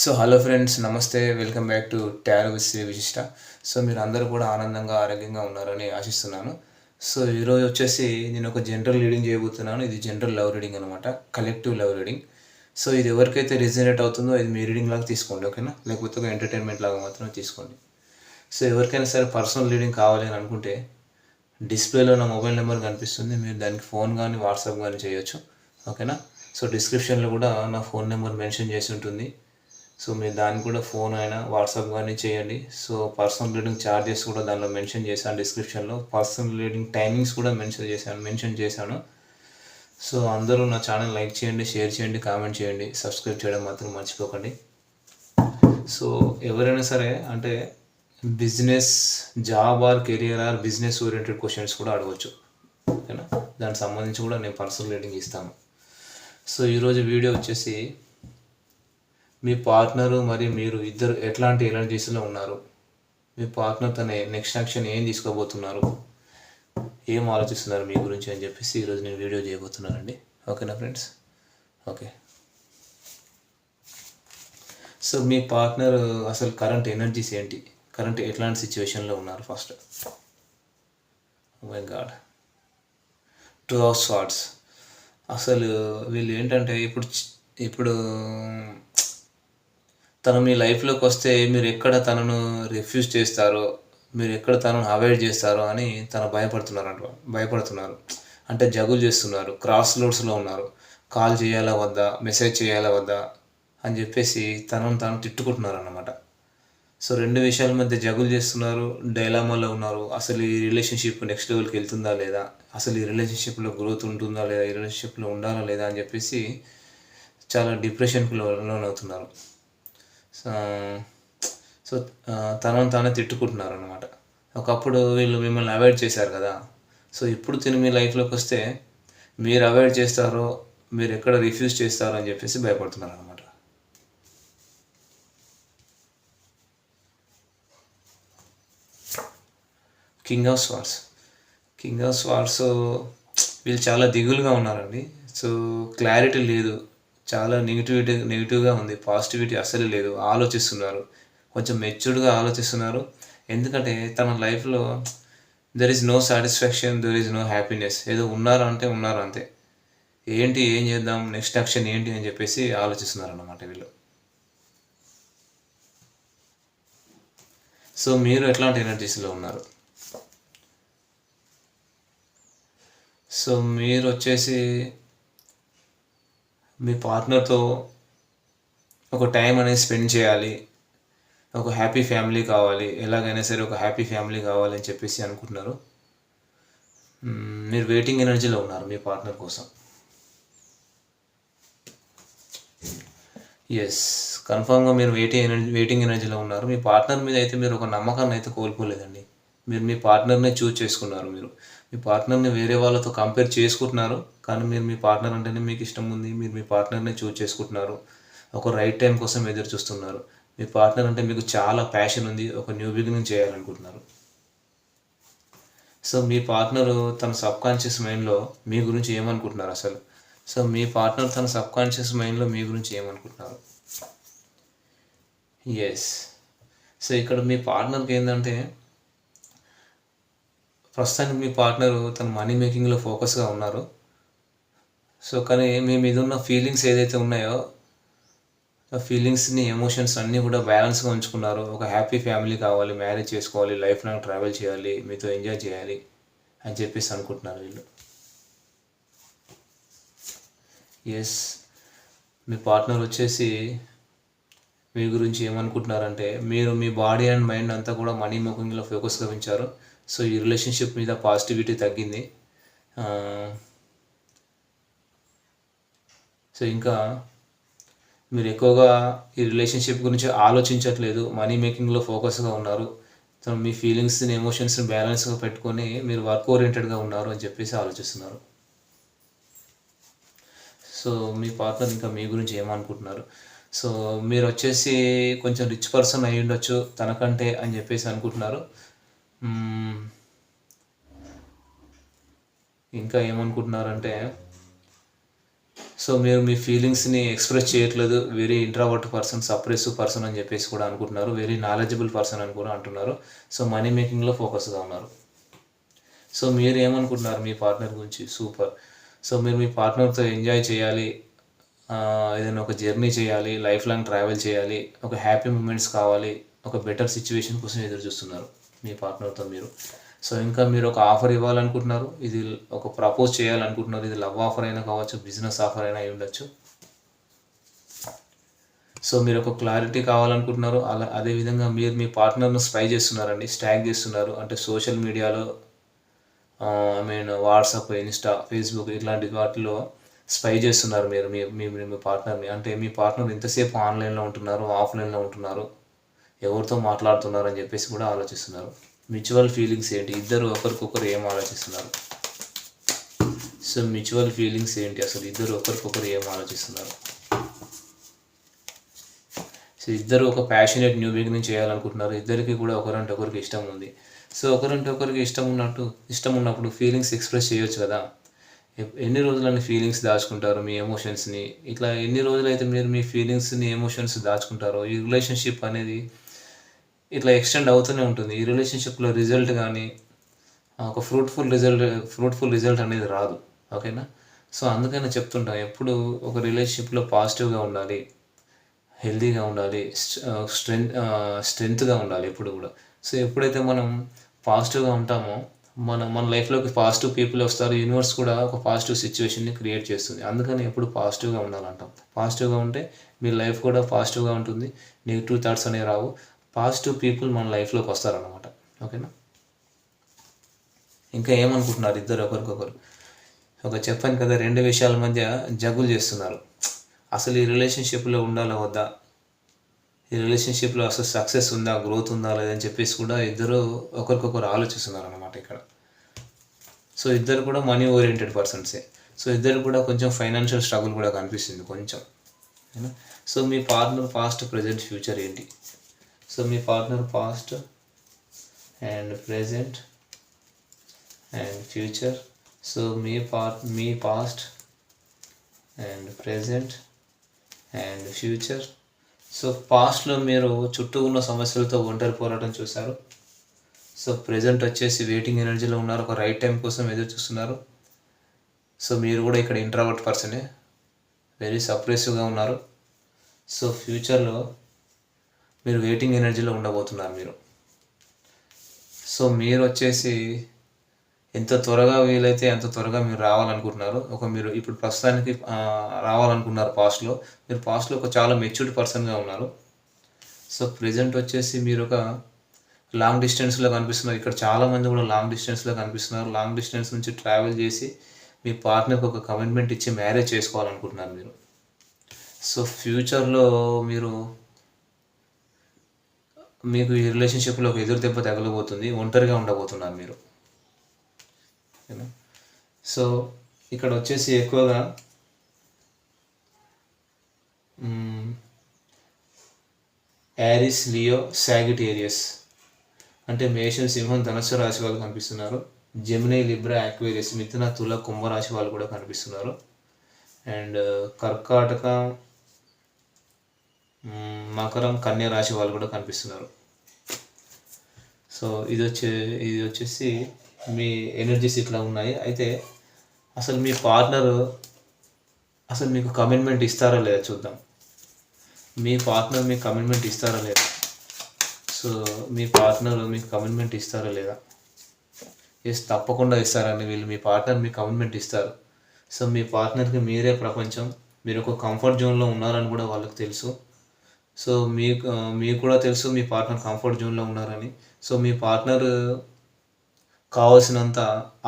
So hello friends నమస్తే. Welcome back to tarot Sri Vishishta. So మీరు అందరూ కూడా ఆనందంగా ఆరోగ్యంగా ఉన్నారని ఆశిస్తున్నాను. సో ఈరోజు వచ్చేసి నేను ఒక జనరల్ రీడింగ్ చేయబోతున్నాను. ఇది జనరల్ లవ్ రీడింగ్ అనమాట కలెక్టివ్ లవ్ రీడింగ్. సో ఇది ఎవరికైతే రిజనేట్ అవుతుందో ఇది మీ రీడింగ్ లాగా తీసుకోండి ఓకేనా? లేకపోతే ఒక ఎంటర్టైన్మెంట్ లాగా మాత్రం తీసుకోండి. సో ఎవరికైనా సరే పర్సనల్ రీడింగ్ కావాలి అని అనుకుంటే డిస్ప్లేలో నా మొబైల్ నెంబర్ కనిపిస్తుంది. మీరు దానికి ఫోన్ కానీ వాట్సాప్ కానీ చేయొచ్చు ఓకేనా? సో డిస్క్రిప్షన్లో కూడా నా ఫోన్ నెంబర్ మెన్షన్ చేసి ఉంటుంది. సో మీరు దాన్ని కూడా ఫోన్ అయినా వాట్సాప్ కానీ చేయండి. సో పర్సనల్ రీడింగ్ ఛార్జెస్ కూడా దానిలో మెన్షన్ చేశాను డిస్క్రిప్షన్లో. పర్సనల్ రీడింగ్ టైమింగ్స్ కూడా మెన్షన్ చేశాను మెన్షన్ చేశాను. సో అందరూ నా ఛానల్ లైక్ చేయండి షేర్ చేయండి కామెంట్ చేయండి. సబ్స్క్రైబ్ చేయడం మాత్రం మర్చిపోకండి. సో ఎవరైనా సరే అంటే business job or career or business oriented questions కూడా అడగవచ్చు ఓకేనా? దానికి సంబంధించి కూడా నేను పర్సనల్ రీడింగ్ ఇస్తాను. సో ఈరోజు వీడియో వచ్చేసి మీ పార్ట్నరు మరియు మీరు ఇద్దరు ఎట్లాంటి ఎనర్జీస్లో ఉన్నారు? మీ పార్ట్నర్ తన నెక్స్ట్ యాక్షన్ ఏం తీసుకోబోతున్నారు? ఏం ఆలోచిస్తున్నారు మీ గురించి అని చెప్పేసి ఈరోజు నేను వీడియో చేయబోతున్నానండి. ఓకేనా ఫ్రెండ్స్? ఓకే. సో మీ పార్ట్నర్ అసలు కరెంట్ ఎనర్జీస్ ఏంటి? కరెంట్ ఎట్లాంటి సిచ్యువేషన్లో ఉన్నారు first? My god. Two of swords అసలు వీళ్ళు ఏంటంటే ఇప్పుడు ఇప్పుడు తను మీ లైఫ్లోకి వస్తే మీరు ఎక్కడ తనను రిఫ్యూజ్ చేస్తారో మీరు ఎక్కడ తనను అవాయిడ్ చేస్తారో అని తను భయపడుతున్నారు అంట భయపడుతున్నారు. అంటే జగులు చేస్తున్నారు క్రాస్ రోడ్స్లో ఉన్నారు. కాల్ చేయాలా వద్దా మెసేజ్ చేయాలా వద్దా అని చెప్పేసి తనను తాను తిట్టుకుంటున్నారు అన్నమాట సో రెండు విషయాల మధ్య జగులు చేస్తున్నారు డైలామాలో ఉన్నారు. అసలు ఈ రిలేషన్షిప్ నెక్స్ట్ లెవెల్కి వెళ్తుందా లేదా? అసలు ఈ రిలేషన్షిప్లో గ్రోత్ ఉంటుందా లేదా? ఈ రిలేషన్షిప్లో ఉండాలా లేదా అని చెప్పేసి చాలా డిప్రెషన్కి లోనవుతున్నారు. సో సో తనను తానే తిట్టుకుంటున్నారు అనమాట ఒకప్పుడు వీళ్ళు మిమ్మల్ని అవాయిడ్ చేశారు కదా. సో ఇప్పుడు తిని మీ లైఫ్లోకి వస్తే మీరు అవాయిడ్ చేస్తారో మీరు ఎక్కడ రిఫ్యూజ్ చేస్తారో అని చెప్పేసి భయపడుతున్నారు అనమాట king of swords. King of swords వీళ్ళు చాలా దిగులుగా ఉన్నారండి. సో క్లారిటీ లేదు. చాలా నెగిటివిటీ నెగిటివ్గా ఉంది. పాజిటివిటీ అసలు లేదు. ఆలోచిస్తున్నారు. కొంచెం మెచ్యూర్డ్గా ఆలోచిస్తున్నారు. ఎందుకంటే తన లైఫ్లో there is no satisfaction there is no happiness ఏదో ఉన్నారు అంటే ఉన్నారు అంతే. ఏంటి ఏం చేద్దాం నెక్స్ట్ యాక్షన్ ఏంటి అని చెప్పేసి ఆలోచిస్తున్నారు అన్నమాట వీళ్ళు. సో మీరు ఎట్లాంటి ఎనర్జీస్లో ఉన్నారు? సో మీరు వచ్చేసి మీ పార్ట్నర్తో ఒక టైం అనేది స్పెండ్ చేయాలి. ఒక హ్యాపీ ఫ్యామిలీ కావాలి. ఎలాగైనా సరే ఒక హ్యాపీ ఫ్యామిలీ కావాలి అని చెప్పేసి అనుకుంటున్నారు. మీరు వెయిటింగ్ ఎనర్జీలో ఉన్నారు మీ పార్ట్నర్ కోసం. ఎస్ కన్ఫామ్గా మీరు వెయిటింగ్ ఎనర్జీ వెయిటింగ్ ఎనర్జీలో ఉన్నారు. మీ పార్ట్నర్ మీద అయితే మీరు ఒక నమ్మకాన్ని అయితే కోల్పోలేదండి. మీరు మీ పార్ట్నర్నే చూజ్ చేసుకున్నారు మీరు. మీ పార్ట్నర్ని వేరే వాళ్ళతో కంపేర్ చేసుకుంటున్నారు. కానీ మీరు మీ పార్ట్నర్ అంటేనే మీకు ఇష్టం ఉంది. మీరు మీ పార్ట్నర్నే చూజ్ చేసుకుంటున్నారు. ఒక రైట్ టైం కోసం ఎదురు చూస్తున్నారు. మీ పార్ట్నర్ అంటే మీకు చాలా ప్యాషన్ ఉంది. ఒక న్యూ బిగినింగ్ చేయాలనుకుంటున్నారు. సో మీ పార్ట్నర్ తన సబ్ కాన్షియస్ మైండ్లో మీ గురించి ఏమనుకుంటున్నారు అసలు? సో మీ పార్ట్నర్ తన సబ్ కాన్షియస్ మైండ్లో మీ గురించి ఏమనుకుంటున్నారు? ఎస్ సో ఇక్కడ మీ పార్ట్నర్కి ఏంటంటే ప్రస్తుతానికి మీ పార్ట్నర్ తన మనీ మేకింగ్లో ఫోకస్గా ఉన్నారు. సో కానీ మీ మీద ఉన్న ఫీలింగ్స్ ఏదైతే ఉన్నాయో ఆ ఫీలింగ్స్ని ఎమోషన్స్ అన్నీ కూడా బ్యాలెన్స్గా ఉంచుకున్నారు. ఒక హ్యాపీ ఫ్యామిలీ కావాలి మ్యారేజ్ చేసుకోవాలి లైఫ్ లాంగ్ ట్రావెల్ చేయాలి మీతో ఎంజాయ్ చేయాలి అని చెప్పేసి అనుకుంటున్నారు వీళ్ళు. ఎస్ మీ పార్ట్నర్ వచ్చేసి మీ గురించి ఏమనుకుంటున్నారంటే మీరు మీ బాడీ అండ్ మైండ్ అంతా కూడా మనీ మేకింగ్లో ఫోకస్గా ఉంచారు. సో ఈ రిలేషన్షిప్ మీద పాజిటివిటీ తగ్గింది. సో ఇంకా మీరు ఎక్కువగా ఈ రిలేషన్షిప్ గురించి ఆలోచించట్లేదు మనీ మేకింగ్లో ఫోకస్గా ఉన్నారు. సో మీ ఫీలింగ్స్ని ఎమోషన్స్ని బ్యాలెన్స్గా పెట్టుకొని మీరు వర్క్ ఓరియంటెడ్గా ఉన్నారు అని చెప్పేసి ఆలోచిస్తున్నారు. సో మీ పార్ట్నర్ ఇంకా మీ గురించి ఏమనుకుంటున్నారు? సో మీరు వచ్చేసి కొంచెం రిచ్ పర్సన్ అయి ఉండొచ్చు తనకంటే అని చెప్పేసి అనుకుంటున్నారు. ఇంకా ఏమనుకుంటున్నారంటే సో మీరు మీ ఫీలింగ్స్ని ఎక్స్ప్రెస్ చేయట్లేదు. Very introvert person suppressive person అని చెప్పేసి కూడా అనుకుంటున్నారు. వెరీ నాలెడ్జబుల్ పర్సన్ అని కూడా అంటున్నారు. సో మనీ మేకింగ్లో ఫోకస్గా ఉన్నారు. సో మీరు ఏమనుకుంటున్నారు మీ పార్ట్నర్ గురించి? సూపర్. సో మీరు మీ పార్ట్నర్తో ఎంజాయ్ చేయాలి. ఏదైనా ఒక జర్నీ చేయాలి లైఫ్ లాంగ్ ట్రావెల్ చేయాలి ఒక హ్యాపీ మూమెంట్స్ కావాలి ఒక బెటర్ సిచ్యువేషన్ కోసం ఎదురు చూస్తున్నారు. మీ పార్ట్నర్తో మీరు. సో ఇంకా మీరు ఒక ఆఫర్ ఇవ్వాలనుకుంటున్నారు ఇది ఒక ప్రపోజ్ చేయాలనుకుంటున్నారు ఇది లవ్ ఆఫర్ అయినా కావచ్చు బిజినెస్ ఆఫర్ అయినా అయి ఉండొచ్చు. సో మీరు ఒక క్లారిటీ కావాలనుకుంటున్నారు అలా అదేవిధంగా మీరు మీ పార్ట్నర్ను స్పై చేస్తున్నారండి స్టాగ్ చేస్తున్నారు అంటే సోషల్ మీడియాలో I mean WhatsApp Insta Facebook ఇట్లాంటి వాటిలో స్పై చేస్తున్నారు మీరు మీ మీ మీ పార్ట్నర్ని. అంటే మీ పార్ట్నర్ ఎంతసేపు ఆన్లైన్లో ఉంటున్నారు ఆఫ్లైన్లో ఉంటున్నారు. ఎవరితో మాట్లాడుతున్నారు అని చెప్పేసి కూడా ఆలోచిస్తున్నారు. మ్యూచువల్ ఫీలింగ్స్ ఏంటి? ఇద్దరు ఒకరికొకరు ఏం ఆలోచిస్తున్నారు? సో మ్యూచువల్ ఫీలింగ్స్ ఏంటి? అసలు ఇద్దరు ఒకరికొకరు ఏం ఆలోచిస్తున్నారు? సో ఇద్దరు ఒక ప్యాషనేట్ న్యూ బిగినింగ్ చేయాలనుకుంటున్నారు. ఇద్దరికి కూడా ఒకరంటే ఒకరికి ఇష్టం ఉంది. సో ఒకరంటే ఒకరికి ఇష్టం ఉన్నట్టు ఇష్టం ఉన్నప్పుడు ఫీలింగ్స్ ఎక్స్ప్రెస్ చేయొచ్చు కదా. ఎన్ని రోజులని ఫీలింగ్స్ దాచుకుంటారు మీ ఎమోషన్స్ని ఇట్లా ఎన్ని రోజులైతే మీరు మీ ఫీలింగ్స్ని ఎమోషన్స్ దాచుకుంటారో ఈ రిలేషన్షిప్ అనేది ఇట్లా ఎక్స్టెండ్ అవుతూనే ఉంటుంది. ఈ రిలేషన్షిప్లో రిజల్ట్ కానీ ఒక ఫ్రూట్ఫుల్ రిజల్ట్ ఫ్రూట్ఫుల్ రిజల్ట్ అనేది రాదు. ఓకేనా? సో అందుకని చెప్తుంటాం ఎప్పుడు ఒక రిలేషన్షిప్లో పాజిటివ్గా ఉండాలి హెల్తీగా ఉండాలి స్ట్రెంత్ స్ట్రెంత్గా ఉండాలి ఎప్పుడు కూడా. సో ఎప్పుడైతే మనం పాజిటివ్గా ఉంటామో మన మన లైఫ్లోకి పాజిటివ్ పీపుల్ వస్తారు యూనివర్స్ కూడా ఒక పాజిటివ్ సిచ్యువేషన్ని క్రియేట్ చేస్తుంది. అందుకని ఎప్పుడు పాజిటివ్గా ఉండాలంటాం. పాజిటివ్గా ఉంటే మీ లైఫ్ కూడా పాజిటివ్గా ఉంటుంది నెగిటివ్ థాట్స్ అనేవి రావు. పాజిటివ్ పీపుల్ మన లైఫ్లోకి వస్తారనమాట ఓకేనా? ఇంకా ఏమనుకుంటున్నారు ఇద్దరు ఒకరికొకరు? ఒక చెప్పాను కదా రెండు విషయాల మధ్య జగులు చేస్తున్నారు. అసలు ఈ రిలేషన్షిప్లో ఉండాలా వద్దా? ఈ రిలేషన్షిప్లో అసలు సక్సెస్ ఉందా గ్రోత్ ఉందా లేదని చెప్పేసి కూడా ఇద్దరు ఒకరికొకరు ఆలోచిస్తున్నారు అనమాట ఇక్కడ. సో ఇద్దరు కూడా మనీ ఓరియంటెడ్ పర్సన్సే. సో ఇద్దరు కూడా కొంచెం ఫైనాన్షియల్ స్ట్రగుల్ కూడా కనిపిస్తుంది కొంచెం. సో మీ పార్ట్నర్ పాస్ట్ ప్రజెంట్ ఫ్యూచర్ ఏంటి? So me partner past and present and future so me part me past and present and future so పాస్ట్లో మీరు చుట్టూ ఉన్న సమస్యలతో ఒంటరి పోరాటం చూశారు. సో ప్రజెంట్ వచ్చేసి వెయిటింగ్ ఎనర్జీలో ఉన్నారు. ఒక రైట్ టైం కోసం ఎదురు చూస్తున్నారు. సో మీరు కూడా ఇక్కడ ఇంట్రావర్ట్ పర్సనే వెరీ సప్రెసివ్గా ఉన్నారు. సో ఫ్యూచర్లో మీరు వెయిటింగ్ ఎనర్జీలో ఉండబోతున్నారు మీరు. సో మీరు వచ్చేసి ఎంత త్వరగా వీలైతే అంత త్వరగా మీరు రావాలనుకుంటున్నారు. ఒక మీరు ఇప్పుడు ప్రస్తుతానికి రావాలనుకున్నారు పాస్ట్లో మీరు పాస్ట్లో ఒక చాలా మెచ్యూర్డ్ పర్సన్గా ఉన్నారు. సో ప్రజెంట్ వచ్చేసి మీరు ఒక లాంగ్ డిస్టెన్స్లో కనిపిస్తున్నారు. ఇక్కడ చాలామంది కూడా లాంగ్ డిస్టెన్స్లో కనిపిస్తున్నారు. లాంగ్ డిస్టెన్స్ నుంచి ట్రావెల్ చేసి మీ పార్ట్నర్కి ఒక కమిట్మెంట్ ఇచ్చి మ్యారేజ్ చేసుకోవాలనుకుంటున్నారు మీరు. సో ఫ్యూచర్లో మీరు మీకు ఈ రిలేషన్షిప్లో ఒక ఎదురు దెబ్బ తగలబోతుంది ఒంటరిగా ఉండబోతున్నారు మీరు. సో ఇక్కడ వచ్చేసి ఎక్కువగా యారిస్ లియో సాగిటేరియస్ అంటే మేషం సింహం ధనుస్సు రాశి వాళ్ళు కనిపిస్తున్నారు. జెమినీ లిబ్రా యాక్వేరియస్ మిథున తుల కుంభరాశి వాళ్ళు కూడా కనిపిస్తున్నారు. అండ్ కర్కాటక మకరం కన్య రాశి వాళ్ళు కూడా కనిపిస్తున్నారు. సో ఇది వచ్చే ఇది వచ్చేసి మీ ఎనర్జీస్ ఇట్లా ఉన్నాయి. అయితే అసలు మీ పార్ట్నర్ అసలు మీకు కమిట్మెంట్ ఇస్తారా లేదా చూద్దాం. మీ పార్ట్నర్ మీకు కమిట్మెంట్ ఇస్తారా లేదా? సో మీ పార్ట్నర్ మీకు కమిట్మెంట్ ఇస్తారా లేదా? ఎస్ తప్పకుండా ఇస్తారండి. వీళ్ళు మీ పార్ట్నర్ మీకు కమిట్మెంట్ ఇస్తారు. సో మీ పార్ట్నర్కి మీరే ప్రపంచం. మీరు ఒక కంఫర్ట్ జోన్లో ఉన్నారని కూడా వాళ్ళకి తెలుసు. సో మీకు మీకు కూడా తెలుసు మీ పార్ట్నర్ కంఫర్ట్ జోన్లో ఉన్నారని. సో మీ పార్ట్నర్ కావాల్సినంత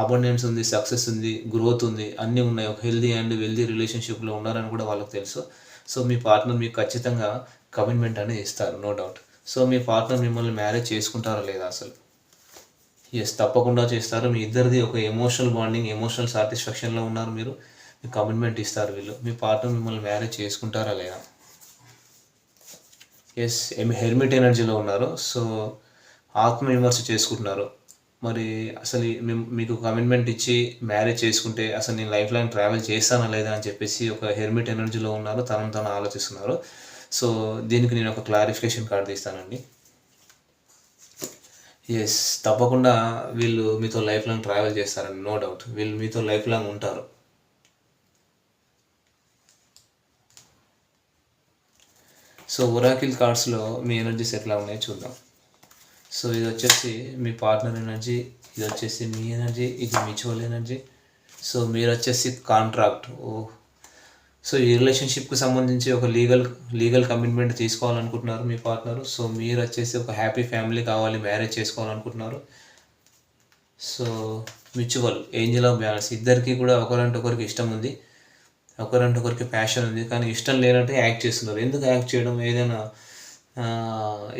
అబండెన్స్ ఉంది సక్సెస్ ఉంది గ్రోత్ ఉంది అన్నీ ఉన్నాయి. ఒక హెల్దీ అండ్ వెల్దీ రిలేషన్షిప్లో ఉన్నారని కూడా వాళ్ళకి తెలుసు. సో మీ పార్ట్నర్ మీకు ఖచ్చితంగా కమిట్మెంట్ అనేది ఇస్తారు నో డౌట్. సో మీ పార్ట్నర్ మిమ్మల్ని మ్యారేజ్ చేసుకుంటారా లేదా అసలు? ఎస్ తప్పకుండా చేస్తారు. మీ ఇద్దరిది ఒక ఎమోషనల్ బాండింగ్ ఎమోషనల్ సాటిస్ఫాక్షన్లో ఉన్నారు మీరు. మీకు కమిట్మెంట్ ఇస్తారు వీళ్ళు. మీ పార్ట్నర్ మిమ్మల్ని మ్యారేజ్ చేసుకుంటారా లేదా? ఎస్ హెల్మెట్ ఎనర్జీలో ఉన్నారు. సో ఆత్మ విమర్శ చేసుకుంటున్నారు. మరి అసలు మేము మీకు కమిట్మెంట్ ఇచ్చి మ్యారేజ్ చేసుకుంటే అసలు నేను లైఫ్ లాంగ్ ట్రావెల్ చేస్తానా లేదా అని చెప్పేసి ఒక హెర్మిట్ ఎనర్జీలో ఉన్నారు. తనను తను ఆలోచిస్తున్నారు. సో దీనికి నేను ఒక క్లారిఫికేషన్ కార్డు తీస్తానండి. ఎస్ తప్పకుండా వీళ్ళు మీతో లైఫ్ లాంగ్ ట్రావెల్ చేస్తారండి నో డౌట్ వీళ్ళు మీతో లైఫ్ లాంగ్ ఉంటారు. సో ఒరాకిల్ కార్డ్స్లో మీ ఎనర్జీస్ ఎట్లా ఉన్నాయో చూద్దాం. సో ఇది వచ్చేసి మీ పార్ట్నర్ ఎనర్జీ ఇది వచ్చేసి మీ ఎనర్జీ ఇది మ్యూచువల్ ఎనర్జీ సో మీరు వచ్చేసి కాంట్రాక్ట్ ఓ. సో ఈ రిలేషన్షిప్కి సంబంధించి ఒక లీగల్ లీగల్ కమిట్మెంట్ తీసుకోవాలనుకుంటున్నారు మీ పార్ట్నర్ సో మీరు వచ్చేసి ఒక హ్యాపీ ఫ్యామిలీ కావాలి marriage చేసుకోవాలనుకుంటున్నారు. So mutual angel of balance ఇద్దరికి కూడా ఒకరంటే ఒకరికి ఇష్టం ఉంది ఒకరంటే ఒకరికి ప్యాషన్ ఉంది. కానీ ఇష్టం లేనట్టు యాక్ట్ చేస్తున్నారు. ఎందుకు యాక్ట్ చేయడం? ఏదైనా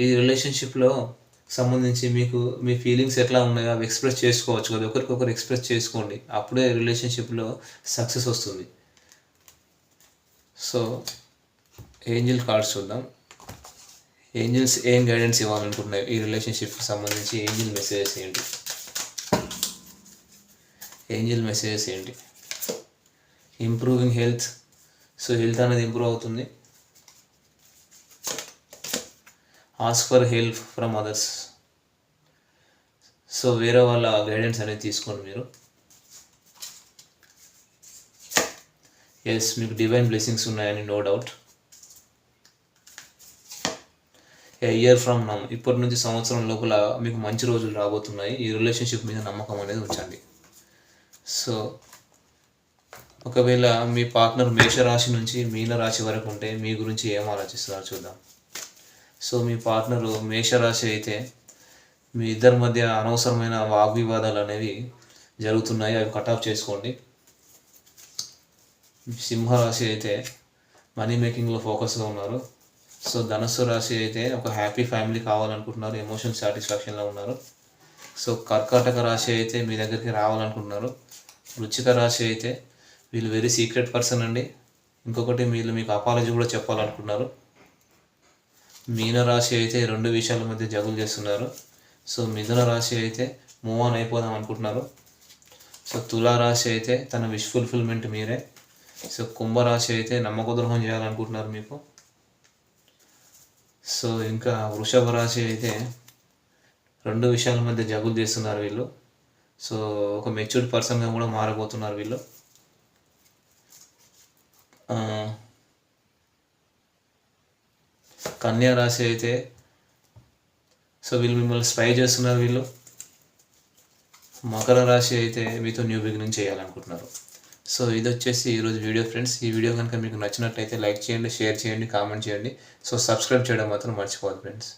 ఈ రిలేషన్షిప్లో సంబంధించి మీకు మీ ఫీలింగ్స్ ఎట్లా ఉన్నాయో అవి ఎక్స్ప్రెస్ చేసుకోవచ్చు కదా. ఒకరికొకరు ఎక్స్ప్రెస్ చేసుకోండి. అప్పుడే రిలేషన్షిప్లో సక్సెస్ వస్తుంది. సో ఏంజిల్ కార్డ్స్ చూద్దాం. ఏంజిల్స్ ఏం గైడెన్స్ ఇవ్వాలనుకుంటున్నాయి? ఈ రిలేషన్షిప్కి సంబంధించి ఏంజిల్ మెసేజెస్ ఏంటి? ఏంజిల్ మెసేజెస్ ఏంటి? ఇంప్రూవింగ్ హెల్త్ సో హెల్త్ అనేది ఇంప్రూవ్ అవుతుంది. Ask for help from others so వేరే వాళ్ళ గైడెన్స్ అనేది తీసుకోండి మీరు. ఎస్ మీకు డివైన్ బ్లెస్సింగ్స్ ఉన్నాయని no doubt a year from now ఇప్పటి నుంచి సంవత్సరం లోపల మీకు మంచి రోజులు రాబోతున్నాయి. ఈ రిలేషన్షిప్ మీద నమ్మకం అనేది ఉంచండి. సో ఒకవేళ మీ పార్ట్నర్ మేషరాశి నుంచి మీన రాశి వరకు ఉంటే మీ గురించి ఏం ఆలోచిస్తున్నారో చూద్దాం. సో మీ పార్ట్నరు మేషరాశి అయితే మీ ఇద్దరి మధ్య అనవసరమైన వాగ్వివాదాలు అనేవి జరుగుతున్నాయి అవి కట్ ఆఫ్ చేసుకోండి. సింహరాశి అయితే మనీ మేకింగ్లో ఫోకస్గా ఉన్నారు. సో ధనస్సు రాశి అయితే ఒక హ్యాపీ ఫ్యామిలీ కావాలనుకుంటున్నారు ఎమోషన్ సాటిస్ఫాక్షన్లో ఉన్నారు. సో కర్కాటక రాశి అయితే మీ దగ్గరికి రావాలనుకుంటున్నారు. వృచ్చిక రాశి అయితే వీళ్ళు వెరీ సీక్రెట్ పర్సన్ అండి. ఇంకొకటి వీళ్ళు మీకు అపాలజీ కూడా చెప్పాలనుకుంటున్నారు. మీన రాశి అయితే రెండు విషయాల మధ్య జగులు చేస్తున్నారు. సో మిథున రాశి అయితే మూవ్ ఆన్ అయిపోదాం అనుకుంటున్నారు. సో తులా రాశి అయితే తన విష్ ఫుల్ఫిల్మెంట్ మీరే. సో కుంభరాశి అయితే నమ్మక ద్రోహం చేయాలనుకుంటున్నారు మీకు. సో ఇంకా వృషభ రాశి అయితే రెండు విషయాల మధ్య జగులు చేస్తున్నారు వీళ్ళు. సో ఒక మెచ్యూర్డ్ పర్సన్గా కూడా మారబోతున్నారు వీళ్ళు. కన్యా రాశి అయితే సో వీళ్ళు మిమ్మల్ని స్పై చేస్తున్నారు వీళ్ళు. మకర రాశి అయితే మీతో న్యూ బిగినింగ్ చేయాలనుకుంటున్నారు. సో ఇది వచ్చేసి ఈరోజు వీడియో ఫ్రెండ్స్ ఈ వీడియో కనుక మీకు నచ్చినట్లయితే లైక్ చేయండి షేర్ చేయండి కామెంట్ చేయండి. సో సబ్స్క్రైబ్ చేయడం మాత్రం మర్చిపోదు ఫ్రెండ్స్